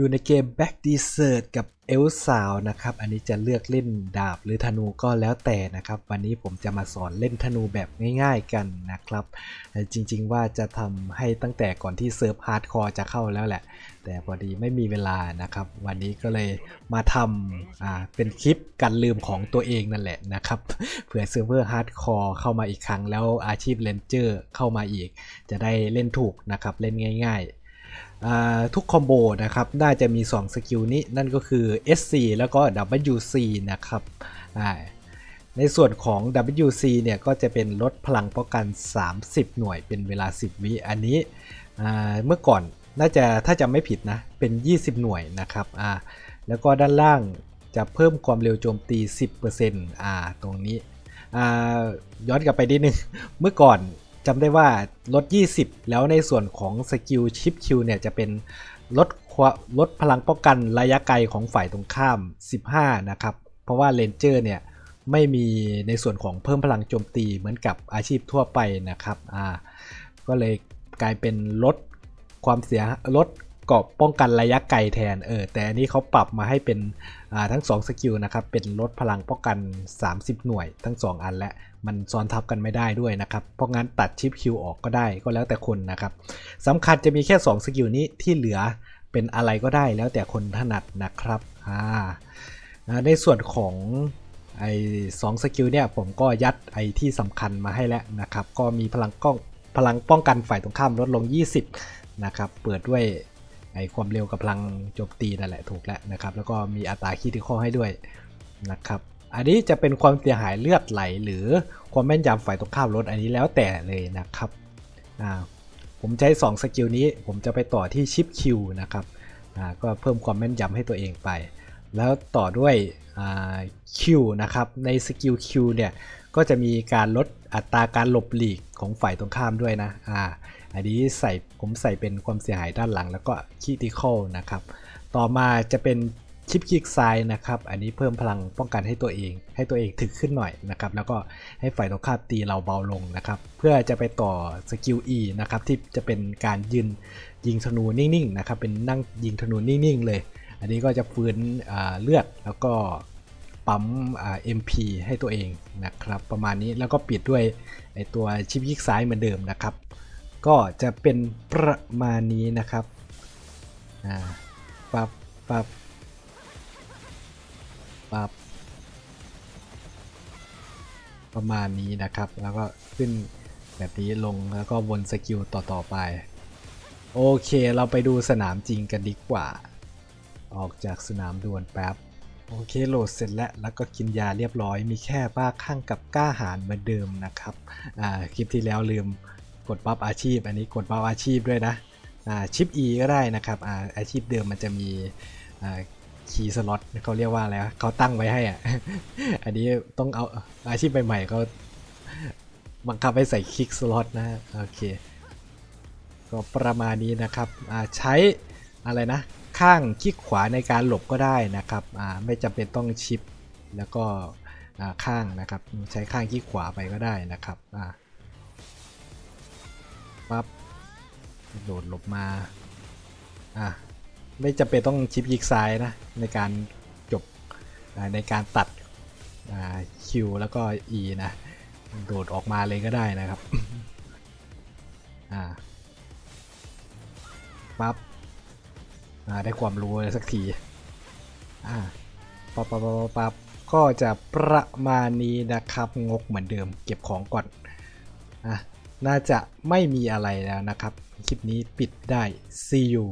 อยู่ในเกม Back Desert กับเอลสาวนะครับ อันนี้จะเลือกเล่นดาบหรือธนูก็แล้วแต่นะครับ วันนี้ผมจะมาสอนเล่นธนูแบบง่ายๆกันนะครับ จริงๆว่าจะทำให้ตั้งแต่ก่อนที่เซิร์ฟฮาร์ดคอร์จะเข้าแล้วแหละ แต่พอดีไม่มีเวลานะครับ วันนี้ก็เลยมาทำอ่าเป็นคลิปการลืมของตัวเองนั่นแหละนะครับ เผื่อเซิร์ฟเวอร์ฮาร์ดคอร์เข้ามาอีกครั้งแล้วอาชีพเลนเจอร์เข้ามาอีก จะได้เล่นถูกนะครับ เล่นง่าย ๆ ทุกคอมโบนะครับน่าจะมี 2 สกิลนี้นั่นก็คือ SC แล้วก็ WC นะครับในส่วนของ WC เนี่ยก็จะเป็นลดพลังป้องกัน 30 หน่วยเป็นเวลา 10 วิอันนี้เมื่อก่อนน่าจะถ้าจำไม่ผิดนะเป็น 20 หน่วยนะครับแล้วก็ด้านล่างจะเพิ่มความเร็วโจมตี 10%อ่าตรงนี้ย้อนกลับไปนิดนึงเมื่อก่อน จำได้ว่าลด 20 แล้วในส่วนของสกิลชิปคิวเนี่ยจะเป็นลดลดพลังป้องกันระยะไกลของฝ่ายตรงข้าม 15 นะครับ เพราะว่าเลนเจอร์เนี่ยไม่มีในส่วนของเพิ่มพลังโจมตีเหมือนกับอาชีพทั่วไปนะครับ อ่า ก็เลยกลายเป็นลดความเสียลด เกราะป้องกันระยะไกลแทนเออแต่อันนี้เขาปรับมาให้เป็นทั้ง2สกิลนะครับเป็นลดพลังป้องกัน 30 หน่วยทั้ง 2 อันและมันซ้อนทับกันไม่ได้ด้วยนะครับ เพราะงั้นตัดชิปคิวออกก็ได้ก็แล้วแต่คนนะครับสำคัญจะมีแค่ 2 สกิลนี้ที่เหลือเป็นอะไรก็ได้แล้วแต่คนถนัดนะครับอ่าอ่าในส่วนของไอ้สองสกิลเนี่ยผมก็ยัดไอ้ที่สำคัญมาให้แล้วนะครับ ก็มีพลังกล้องพลังป้องกันฝ่ายตรงข้ามลดลง 20 นะครับ เปิดด้วย ไอความเร็วกับพลังโจมตีนั่นแหละถูกแล้วนะครับ แล้วก็มีอัตราคีที่ข้อให้ด้วยนะครับอันนี้จะเป็นความเสียหายเลือดไหล หรือความแม่นยำฝ่ายตรงข้ามลดอันนี้แล้วแต่เลยนะครับผมใช้2สกิลนี้ผมจะไปต่อที่ชิปคิวนะครับก็เพิ่มความแม่นยำให้ตัวเองไป แล้วต่อด้วยคิวนะครับในสกิลคิวเนี่ยก็จะมีการลดอัตราการหลบหลีกของฝ่ายตรงข้ามด้วยนะ อันนี้ใส่ผมใส่เป็นความเสียหายด้านหลังแล้วก็คีติคอลนะครับ ต่อมาจะเป็นชิปคลิกซ้ายนะครับ อันนี้เพิ่มพลังป้องกันให้ตัวเอง ให้ตัวเองถึกขึ้นหน่อยนะครับ แล้วก็ให้ฝ่ายตรงข้ามตีเราเบาลงนะครับ เพื่อจะไปต่อสกิล E นะครับ ที่จะเป็นการยืนยิงธนูนิ่งๆนะครับ เป็นนั่งยิงธนูนิ่งๆเลย อันนี้ก็จะฟื้นเลือดแล้วก็ปั๊ม MP ให้ตัวเองนะครับ ประมาณนี้แล้วก็ปิดด้วยไอตัวชิปยิกซ้ายเหมือนเดิมนะครับ ก็จะเป็นประมาณนี้นะครับอ่าปับปับปับประมาณนี้นะครับ แล้วก็ขึ้นแบบนี้ลงแล้วก็วนสกิลต่อ ๆ ไป โอเคเราไปดูสนามจริงกันดีกว่า ออกจากสนามดวลแป๊บ โอเคโหลดเสร็จแล้ว แล้วก็กินยาเรียบร้อยมีแค่บ้าข้างกับกล้าหาญเหมือนเดิมนะครับ อ่า คลิปที่แล้วลืม กดปั๊บอาชีพ อันนี้กดปั๊บอาชีพด้วยนะอาชิป E ก็ได้นะครับอาอาชีพเดิมมันจะมีคีย์สล็อตเขาเรียกว่าอะไรเขาตั้งไว้ให้อะ อันนี้ต้องเอาอาชีพใหม่ๆเขาบังคับให้ใส่คลิกสล็อตนะโอเค ก็ประมาณนี้นะครับอาใช้อะไรนะ ข้างคลิกขวาในการหลบก็ได้นะครับอาไม่จำเป็นต้องชิปแล้วก็อาข้างนะครับ ใช้ข้างคลิกขวาไปก็ได้นะครับอ่า ปั๊บโดดหลบมาอ่าไม่จำเป็นต้องชิปคลิกซ้ายนะ ในการจบในการตัดคิวแล้วก็ E นะ โดดออกมาเลยก็ได้นะครับอ่าปั๊บอ่าได้ความรู้สักทีอ่าปับปั๊บปั๊บปั๊บปั๊บก็จะประมาณนี้นะครับงกเหมือนเดิมเก็บของก่อนอะ น่าจะไม่มีอะไรแล้วนะครับ คลิปนี้ปิดได้ see you